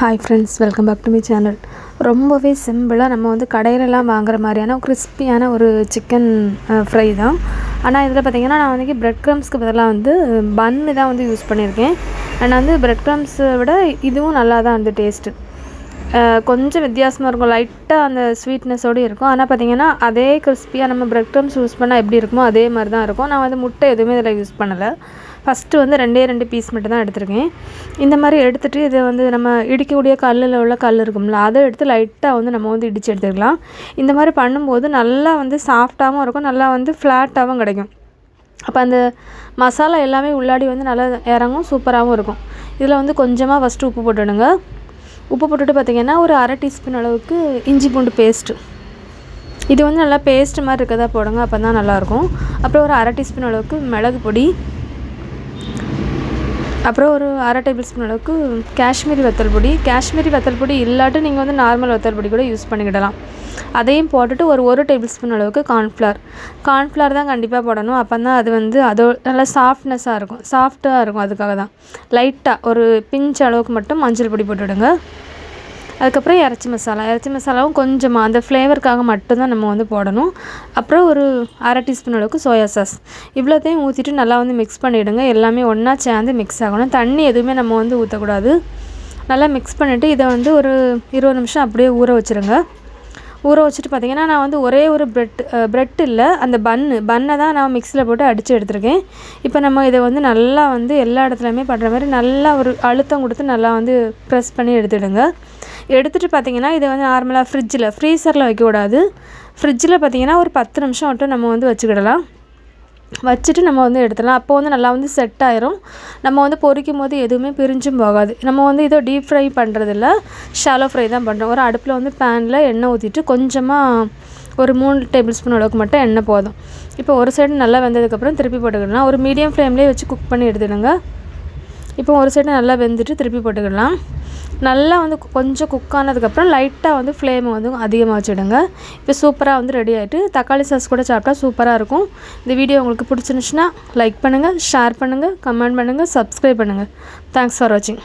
Hi friends welcome back to my channel ரொம்பவே சிம்பிளாக நம்ம வந்து கடையிலலாம் வாங்குற மாதிரியான கிறிஸ்பியான ஒரு சிக்கன் ஃப்ரை தான். ஆனால் இதில் பார்த்திங்கன்னா நான் வந்து ப்ரெட் க்ரம்ஸ்க்கு பதிலாக வந்து பன்னு தான் வந்து யூஸ் பண்ணியிருக்கேன் அண்ட் வந்து ப்ரெட் க்ரம்ஸை விட இதுவும் நல்லா தான் வந்து டேஸ்ட்டு கொஞ்சம் வித்தியாசமாக இருக்கும். லைட்டாக அந்த ஸ்வீட்னஸோடு இருக்கும். ஆனால் பார்த்திங்கன்னா அதே கிறிஸ்பியாக நம்ம ப்ரெட் க்ரம்ஸ் யூஸ் பண்ணால் எப்படி இருக்குமோ அதே மாதிரி தான் இருக்கும். நான் வந்து முட்டை எதுவுமே இதில் யூஸ் பண்ணலை. ஃபஸ்ட்டு வந்து ரெண்டே ரெண்டு பீஸ் மட்டும் தான் எடுத்திருக்கேன். இந்த மாதிரி எடுத்துகிட்டு இதை வந்து நம்ம இடிக்கக்கூடிய கல்லில் உள்ள கல் இருக்கும்ல அதை எடுத்து லைட்டாக வந்து நம்ம வந்து இடித்து எடுத்துக்கலாம். இந்த மாதிரி பண்ணும்போது நல்லா வந்து சாஃப்டாகவும் இருக்கும் நல்லா வந்து ஃப்ளாட்டாகவும் கிடைக்கும். அப்போ அந்த மசாலா எல்லாமே உள்ளாடி வந்து நல்லா இறங்கும் சூப்பராகவும் இருக்கும். இதில் வந்து கொஞ்சமாக ஃபஸ்ட்டு உப்பு போட்டுடுங்க. உப்பு போட்டுட்டு பார்த்திங்கன்னா ஒரு அரை டீஸ்பூன் அளவுக்கு இஞ்சி பூண்டு பேஸ்ட்டு இது வந்து நல்லா பேஸ்ட் மாதிரி இருக்கதா போடுங்க அப்போ தான் நல்லாயிருக்கும் அப்புறம் ஒரு அரை டீஸ்பூன் அளவுக்கு மிளகு பொடி. அப்புறம் ஒரு அரை டேபிள் ஸ்பூன் அளவுக்கு காஷ்மீரி வத்தல் பொடி. காஷ்மீரி வத்தல் பொடி இல்லாட்டி நீங்கள் வந்து நார்மல் வத்தல் பொடி கூட யூஸ் பண்ணிக்கிடலாம். அதையும் போட்டுட்டு ஒரு ஒரு டேபிள் ஸ்பூன் அளவுக்கு கார்ன்ஃப்ளவர் கார்ன்ஃப்ளவர் தான் கண்டிப்பாக போடணும். அப்போ தான் அது வந்து அதோ நல்லா சாஃப்ட்னஸாக இருக்கும். சாஃப்டாக இருக்கும். அதுக்காக தான் லைட்டாக ஒரு பிஞ்ச் அளவுக்கு மட்டும் மஞ்சள் பொடி போட்டுவிடுங்க அதுக்கப்புறம் இறச்சி மசாலா. இறச்சி மசாலாவும் கொஞ்சமாக அந்த ஃப்ளேவருக்காக மட்டும்தான் நம்ம வந்து போடணும். அப்புறம் ஒரு அரை டீஸ்பூன் அளவுக்கு சோயா சாஸ் இவ்வளோத்தையும் ஊற்றிட்டு நல்லா வந்து மிக்ஸ் பண்ணிவிடுங்க எல்லாமே ஒன்றா சேர்ந்து மிக்ஸ் ஆகணும். தண்ணி எதுவுமே நம்ம வந்து ஊற்றக்கூடாது நல்லா மிக்ஸ் பண்ணிவிட்டு இதை வந்து ஒரு இருபது நிமிஷம் அப்படியே ஊற வச்சுருங்க. ஊற வச்சுட்டு பார்த்திங்கன்னா நான் வந்து ஒரே ஒரு ப்ரெட் ப்ரெட் இல்லை அந்த பன்னு பன்னை தான் நான் மிக்சியில் போட்டு அடித்து எடுத்திருக்கேன். இப்போ நம்ம இதை வந்து நல்லா வந்து எல்லா இடத்துலையுமே பண்ணுற மாதிரி நல்லா ஒரு அழுத்தம் கொடுத்து நல்லா வந்து ப்ரெஸ் பண்ணி எடுத்துடுங்க. எடுத்துகிட்டு பார்த்தீங்கன்னா இதை வந்து நார்மலாக ஃப்ரிட்ஜில் ஃப்ரீசரில் வைக்கக்கூடாது. ஃப்ரிட்ஜில் பார்த்தீங்கன்னா ஒரு பத்து நிமிஷம் மட்டும் நம்ம வந்து வச்சுக்கிடலாம். வச்சுட்டு நம்ம வந்து எடுத்துடலாம். அப்போ வந்து நல்லா வந்து செட் ஆயிரும். நம்ம வந்து பொரிக்கும் போது எதுவுமே பிரிஞ்சும் போகாது. நம்ம வந்து இதோ டீப் ஃப்ரை பண்ணுறதில்ல ஷாலோ ஃப்ரை தான் பண்ணுறோம் ஒரு அடுப்பில் வந்து பேனில் எண்ணெய் ஊற்றிட்டு கொஞ்சமாக ஒரு மூணு டேபிள் ஸ்பூன் அளவுக்கு மட்டும் எண்ணெய் போதும். இப்போ ஒரு சைடு நல்லா வெந்ததுக்கப்புறம் திருப்பி போட்டுக்கிடலாம் ஒரு மீடியம் ஃப்ளேம்லேயே வச்சு குக் பண்ணி எடுத்துடுங்க. இப்போ ஒரு சைடு நல்லா வெந்துட்டு திருப்பி போட்டுக்கிடலாம் நல்லா வந்து கொஞ்சம் குக் ஆனதுக்கப்புறம் லைட்டாக வந்து ஃப்ளேமை வந்து அதிகமாக வச்சுடுங்க. இப்போ சூப்பராக வந்து ரெடி ஆகிட்டு தக்காளி சாஸ் கூட சாப்பிட்டா சூப்பராக இருக்கும். இந்த வீடியோ உங்களுக்கு பிடிச்சிருந்துச்சுன்னா லைக் பண்ணுங்கள் ஷேர் பண்ணுங்கள் கமெண்ட் பண்ணுங்கள் சப்ஸ்கிரைப் பண்ணுங்கள் தேங்க்ஸ் ஃபார் வாட்சிங்